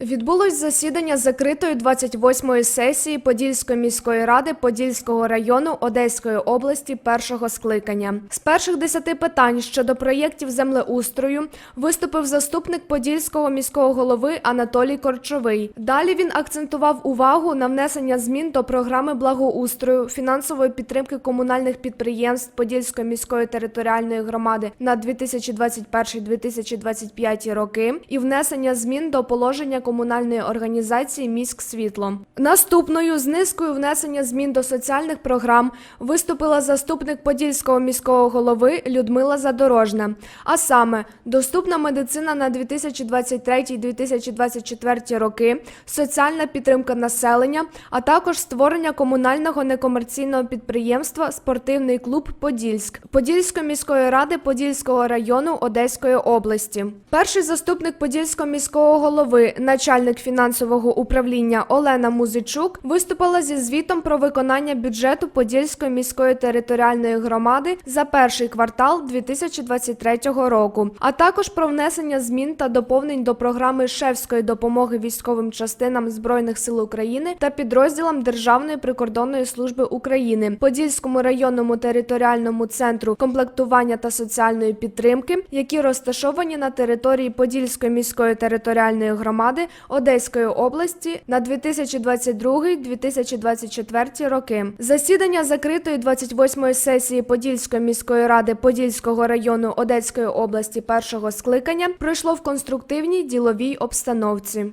Відбулось засідання закритої 28-ї сесії Подільської міської ради Подільського району Одеської області першого скликання. З перших десяти питань щодо проєктів землеустрою виступив заступник Подільського міського голови Анатолій Корчовий. Далі він акцентував увагу на внесення змін до програми благоустрою, фінансової підтримки комунальних підприємств Подільської міської територіальної громади на 2021-2025 роки і внесення змін до положення комунальної організації Міськ Світло. Наступною з низкою внесення змін до соціальних програм виступила заступник Подільського міського голови Людмила Задорожна. А саме доступна медицина на 2023-2024 роки, соціальна підтримка населення, а також створення комунального некомерційного підприємства Спортивний клуб Подільськ Подільської міської ради Подільського району Одеської області. Перший заступник Подільського міського голови, начальник фінансового управління Олена Музичук, виступила зі звітом про виконання бюджету Подільської міської територіальної громади за перший квартал 2023 року, а також про внесення змін та доповнень до програми шефської допомоги військовим частинам збройних сил України та підрозділам Державної прикордонної служби України, Подільському районному територіальному центру комплектування та соціальної підтримки, які розташовані на території Подільської міської територіальної громади Одеської області на 2022-2024 роки. Засідання закритої 28-ї сесії Подільської міської ради Подільського району Одеської області першого скликання пройшло в конструктивній діловій обстановці.